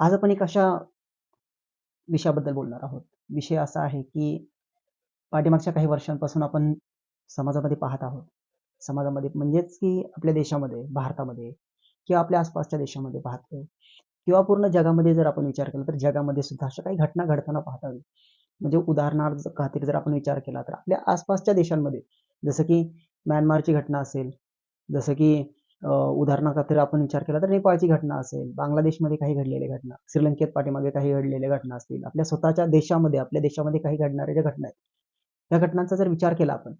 आज आपण एक अशा विषयाबद्दल बोलणार आहोत. विषय असा आहे, की पाठीमागच्या काही वर्षांपासून आपण समाजामध्ये पाहत आहोत. समाजामध्ये म्हणजेच की आपल्या देशामध्ये, भारतामध्ये किंवा आपल्या आसपासच्या देशामध्ये पाहतोय किंवा पूर्ण जगामध्ये जर आपण विचार केला, तर जगामध्ये सुद्धा अशा काही घटना घडताना पाहतावी म्हणजे उदाहरणार्थ खातीर जर आपण विचार केला, तर आपल्या आसपासच्या देशांमध्ये जसं की म्यानमारची घटना असेल, जसं की उदाहरणाखातर आपण विचार केला तर नेपाळची घटना असेल, बांगलादेशमध्ये काही घडलेल्या घटना, श्रीलंकेत पाठीमागे काही घडलेल्या घटना असतील, आपल्या स्वतःच्या देशामध्ये, आपल्या देशामध्ये काही घडणाऱ्या ज्या घटना आहेत, त्या घटनांचा जर विचार केला आपण,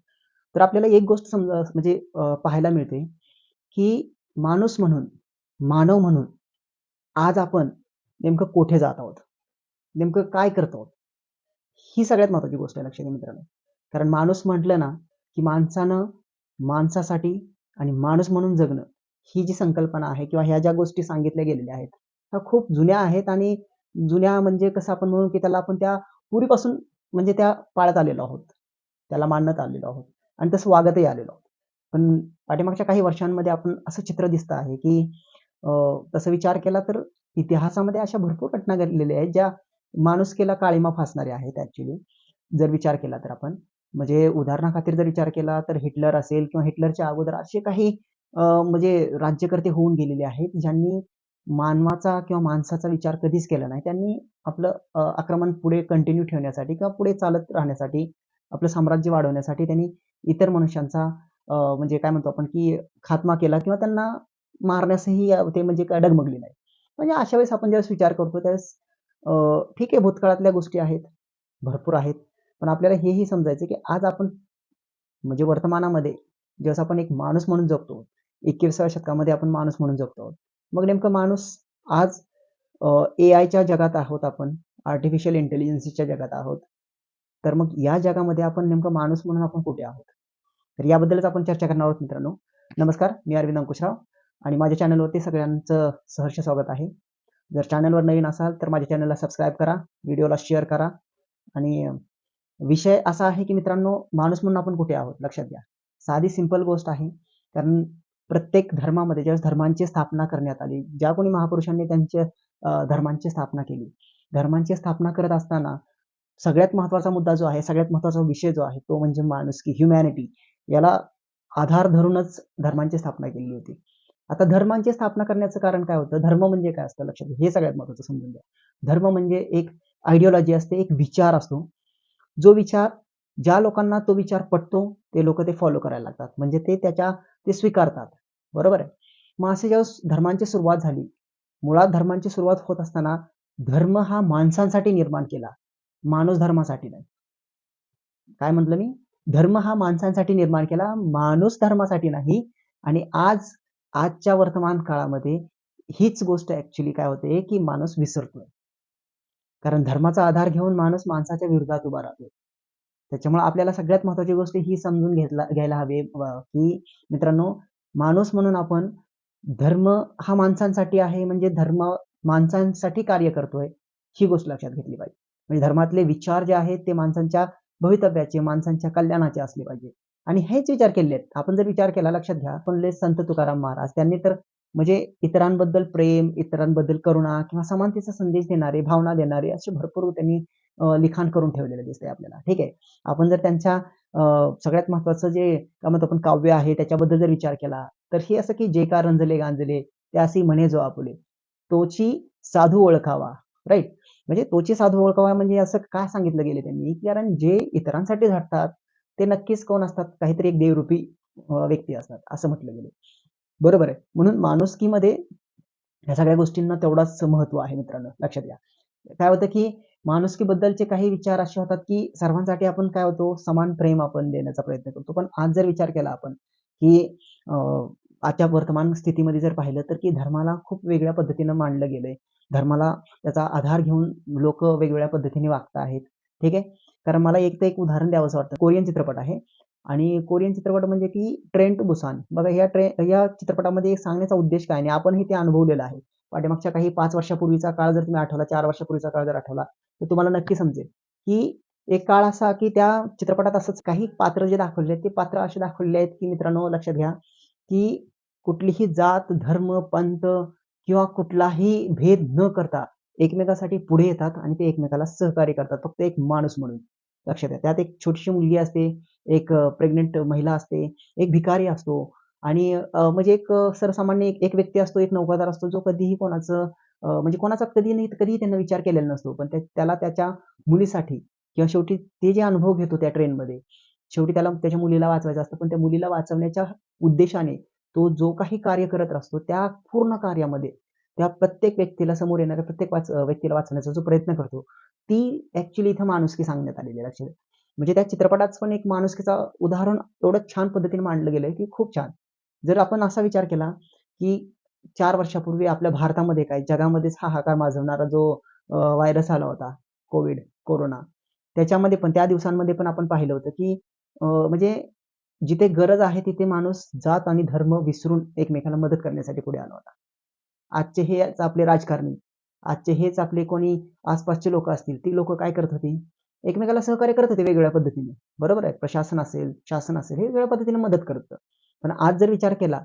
तर आपल्याला एक गोष्ट समजा म्हणजे पाहायला मिळते, की माणूस म्हणून, मानव म्हणून आज आपण नेमकं कोठे जात आहोत? नेमकं काय करत आहोत? ही सगळ्यात महत्वाची गोष्ट आहे लक्षात घ्या मित्रांनो. कारण माणूस म्हटलं ना, की माणसानं माणसासाठी आणि माणूस म्हणून जगणं, ही जी संकल्पना आहे किंवा ह्या ज्या गोष्टी सांगितल्या गेलेल्या आहेत, ह्या खूप जुन्या आहेत आणि जुन्या म्हणजे कसं आपण म्हणू, की त्याला आपण त्या पूर्वीपासून म्हणजे त्या पाळत आलेलो आहोत. त्याला मानत आलेलो आहोत आणि तसं वागतही आलेलो आहोत. पण पाठीमागच्या काही वर्षांमध्ये आपण असं चित्र दिसतं आहे, की तसं विचार केला तर इतिहासामध्ये अशा भरपूर घटना घडलेल्या आहेत, ज्या माणुसकीला काळीमा फासणाऱ्या आहेत ॲक्चुअली. जर विचार केला तर आपण. म्हणजे उदाहरणाखातीर जर विचार केला तर हिटलर असेल किंवा हिटलरच्या अगोदर असे काही अ, म्हणजे राज्यकर्ते होऊन गेलेले आहेत, ज्यांनी मानवाचा किंवा माणसाचा विचार कधीच केला नाही. त्यांनी आपलं अ, आक्रमण पुढे कंटिन्यू ठेवण्यासाठी किंवा पुढे चालत राहण्यासाठी, आपलं साम्राज्य वाढवण्यासाठी त्यांनी इतर मनुष्यांचा अ, म्हणजे काय म्हणतो आपण, की खात्मा केला किंवा त्यांना मारण्यासही अ, ते म्हणजे काय डगमगले नाही. म्हणजे अशा वेळेस आपण ज्यावेळेस विचार करतो त्यावेळेस अ, ठीक आहे भूतकाळातल्या गोष्टी आहेत, भरपूर आहेत. पण आपल्याला हेही समजायचं की आज आपण म्हणजे वर्तमानामध्ये ज्यावेळेस आपण एक माणूस म्हणून जगतो, 21व्या शतकामध्ये आपण माणूस म्हणून जगतो आहोत. मग नेमकं माणूस आज ए आयच्या जगात आहोत आपण, आर्टिफिशियल इंटेलिजन्सच्या जगात आहोत. तर मग या जगामध्ये आपण नेमकं माणूस म्हणून आपण कुठे आहोत? तर याबद्दलच आपण चर्चा करणार आहोत मित्रांनो. नमस्कार, मी अरविंद अंकुशराव आणि माझ्या चॅनलवरती सगळ्यांचं सहर्ष स्वागत आहे. जर चॅनलवर नवीन असाल तर माझ्या चॅनलला सबस्क्राईब करा, व्हिडिओला शेअर करा आणि विषय असा आहे की मित्रांनो, माणूस म्हणून आपण कुठे आहोत? लक्षात घ्या. साधी सिंपल गोष्ट आहे. कारण प्रत्येक धर्मामध्ये ज्यावेळेस धर्मांची स्थापना करण्यात आली, ज्या कोणी महापुरुषांनी त्यांच्या धर्मांची स्थापना केली. धर्मांची स्थापना करत असताना सगळ्यात महत्त्वाचा मुद्दा जो आहे, सगळ्यात महत्त्वाचा विषय जो आहे, तो म्हणजे माणुसकी, ह्युमॅनिटी याला आधार धरूनच धर्मांची स्थापना केली होती. आता धर्मांची स्थापना करण्याचं कारण काय होतं? धर्म म्हणजे काय असतं लक्षात हे सगळ्यात महत्वाचं समजून घ्या. धर्म म्हणजे एक आयडिओलॉजी असते, एक विचार असतो. जो विचार ज्या लोकांना तो विचार पटतो, ते लोक ते फॉलो करायला लागतात. म्हणजे ते त्याच्या ते स्वीकारतात. बरोबर आहे. मग असे ज्यावेळेस धर्मांची सुरुवात झाली, मुळात धर्मांची सुरुवात होत असताना धर्म हा माणसांसाठी निर्माण केला, माणूस धर्मासाठी नाही. काय म्हटलं मी? धर्म हा माणसांसाठी निर्माण केला, माणूस धर्मासाठी नाही आणि आज आजच्या वर्तमान काळामध्ये हीच गोष्ट ऍक्च्युली काय होते, की माणूस विसरतोय. कारण धर्माचा आधार घेऊन माणूस माणसाच्या विरोधात उभा राहतोय. त्याच्यामुळे आपल्याला सगळ्यात महत्त्वाची गोष्ट ही समजून घेतला घ्यायला हवी की मित्रांनो, माणूस म्हणून आपण धर्म हा माणसांसाठी आहे, म्हणजे धर्म माणसांसाठी कार्य करतोय, ही गोष्ट लक्षात घेतली पाहिजे. म्हणजे धर्मातले विचार जे आहेत, ते माणसांच्या भवितव्याचे, माणसांच्या कल्याणाचे असले पाहिजे आणि हेच विचार केले आहेत. आपण जर विचार केला लक्षात घ्या, आपले संत तुकाराम महाराज त्यांनी तर म्हणजे इतरांबद्दल प्रेम, इतरांबद्दल करुणा किंवा समानतेचा संदेश देणारे, भावना देणारे असे भरपूर त्यांनी अ, लिखाण करून ठेवलेलं दिसतंय आपल्याला. ठीक आहे. आपण जर त्यांच्या अ, सगळ्यात महत्त्वाचं जे काय म्हणतो आपण काव्य आहे, त्याच्याबद्दल जर विचार केला, तर हे असं की "जे का रंजले गांजले, त्यासी म्हणे जो आपुले, तोची साधू ओळखावा." राइट. म्हणजे तोची साधू ओळखावा म्हणजे असं का सांगितलं गेलं त्यांनी, कारण जे इतरांसाठी झटतात, ते नक्कीच कोण असतात? काहीतरी एक देवरूपी अ, व्यक्ती असतात, असं म्हटलं गेलं. बरोबर आहे. म्हणून माणुसकीमध्ये ह्या सगळ्या गोष्टींना तेवढाच महत्त्व आहे मित्रांनो, लक्षात घ्या. काय होतं की माणुसकीबद्दलचे काही विचार असे होतात, की सर्वांसाठी आपण काय होतो, समान प्रेम आपण देण्याचा प्रयत्न करतो. पण आज जर विचार केला आपण, की आजच्या वर्तमान स्थितीमध्ये जर पाहिलं, तर की धर्माला खूप वेगळ्या पद्धतीनं मांडलं गेलंय. धर्माला त्याचा आधार घेऊन लोक वेगवेगळ्या पद्धतीने वागत आहेत. ठीक आहे. कारण मला एक तर एक उदाहरण द्यावंसं वाटतं. कोरियन चित्रपट आहे आणि कोरियन चित्रपट म्हणजे की ट्रेन टू बुसान. बघा या ट्रे या चित्रपटामध्ये सांगण्याचा उद्देश काय आणि आपणही ते अनुभवलेलं आहे. पाठीमागच्या काही पाच वर्षापूर्वीचा काळ जर तुम्ही आठवला, चार वर्षापूर्वीचा काळ जर आठवला, तर तुम्हाला नक्की समजेल, की एक काळ असा की त्या चित्रपटात असंच काही पात्र जे दाखवले आहेत, ते पात्र असे दाखवलेले आहेत, की मित्रांनो लक्षात घ्या, की कुठलीही जात, धर्म, पंथ किंवा कुठलाही भेद न करता एकमेकासाठी पुढे येतात आणि ते एकमेकाला सहकार्य करतात फक्त एक माणूस म्हणून लक्षात घ्या त्यात एक छोटीशी मुलगी असते एक प्रेग्नेंट महिला असते एक भिकारी असतो आणि म्हणजे एक सर्वसामान्य एक एक व्यक्ती असतो एक नौकादार असतो जो कधीही कोणाचं म्हणजे कोणाचा कधी नाही कधीही त्यांना विचार केलेला नसतो. पण त्याला त्याच्या मुलीसाठी किंवा शेवटी ते जे अनुभव घेतो त्या ट्रेनमध्ये शेवटी त्याला त्याच्या मुलीला वाचवायचं असतं. पण त्या मुलीला वाचवण्याच्या उद्देशाने तो जो काही कार्य करत असतो त्या पूर्ण कार्यामध्ये त्या प्रत्येक व्यक्तीला समोर येणाऱ्या प्रत्येक वाच व्यक्तीला वाचण्याचा जो प्रयत्न करतो ती ऍक्च्युली इथं माणुसकी सांगण्यात आलेली लक्षात म्हणजे त्या चित्रपटात पण एक माणुसकीचा उदाहरण एवढं छान पद्धतीने मांडलं गेलं की खूप छान. जर आपण असा विचार केला की चार वर्षापूर्वी आपल्या भारतामध्ये काय जगामध्येच हाहाकार माजवणारा जो व्हायरस आला होता कोविड कोरोना त्याच्यामध्ये पण त्या दिवसांमध्ये पण आपण पाहिलं होतं की म्हणजे जिथे गरज आहे तिथे माणूस जात आणि धर्म विसरून एकमेकांना मदत करण्यासाठी पुढे आला होता. आजचे हेच आपले राजकारणी आजचे हेच आपले कोणी आसपासचे लोक असतील ती लोक काय करत होती? एकमेकाला सहकार्य करत होते वेगवेगळ्या पद्धतीने. बरोबर आहे? प्रशासन असेल शासन असेल हे वेगळ्या पद्धतीने मदत करतं. पण आज जर विचार केला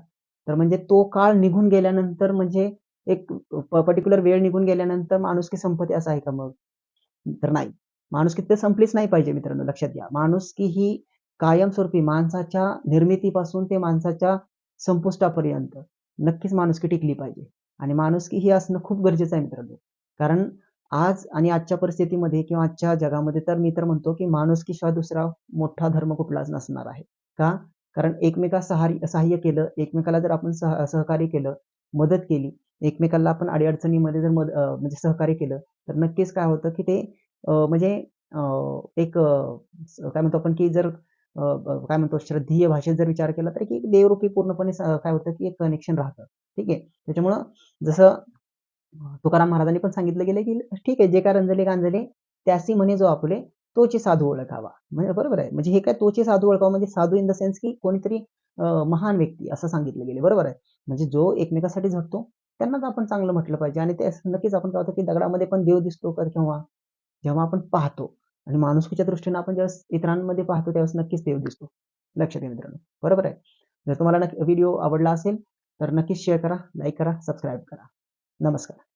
तर म्हणजे तो काळ निघून गेल्यानंतर म्हणजे एक पर्टिक्युलर वेळ निघून गेल्यानंतर माणुसकी संपत्ती असं आहे का मग? तर नाही. माणुसकी तर संपलीच नाही पाहिजे मित्रांनो लक्षात घ्या. माणुसकी ही कायमस्वरूपी माणसाच्या निर्मितीपासून ते माणसाच्या संपुष्टापर्यंत नक्कीच माणुसकी टिकली पाहिजे. आणि माणुसकी ही असणं खूप गरजेचं आहे मित्रांनो. कारण आज आणि आजच्या परिस्थितीमध्ये किंवा आजच्या जगामध्ये तर मी तर म्हणतो की माणुसकीशिवाय दुसरा मोठा धर्म कुठलाच नसणार आहे. का? कारण एकमेका सहाय्य सहाय्य केलं एकमेकाला जर आपण सह सहकार्य केलं मदत केली एकमेकाला आपण अडीअडचणीमध्ये जर मद म्हणजे सहकार्य केलं तर नक्कीच काय होतं की ते म्हणजे एक काय म्हणतो आपण की जर काय म्हणतो श्रद्धेय भाषेत जर विचार केला तर की एक देवरूपी पूर्णपणे काय होतं की एक कनेक्शन राहतं. ठीक आहे? त्याच्यामुळं जसं तुकाराम महाराजांनी पण सांगितलं गेलं की ठीक आहे जे काय रंजले गांजले त्यासी म्हणे जो आपले तोची साधू ओळखावा. म्हणजे बरोबर आहे? म्हणजे हे काय तोची साधू ओळखावा? म्हणजे साधू इन द सेन्स की कोणीतरी महान व्यक्ती असं सांगितलं गेले. बरोबर आहे? म्हणजे जो एकमेकासाठी झटतो त्यांनाच आपण चांगलं म्हटलं पाहिजे. आणि ते नक्कीच आपण काय होतं की दगडामध्ये पण देव दिसतो तर केव्हा जेव्हा आपण पाहतो आणि माणुसकीच्या दृष्टीने आपण ज्यावेळेस इतरांमध्ये पाहतो त्यावेळेस नक्कीच देव दिसतो. लक्षात घ्या मित्रांनो. बरोबर आहे? जर तुम्हाला नक्की व्हिडिओ आवडला असेल तर नक्कीच शेअर करा लाईक करा सबस्क्राईब करा. नमस्कार.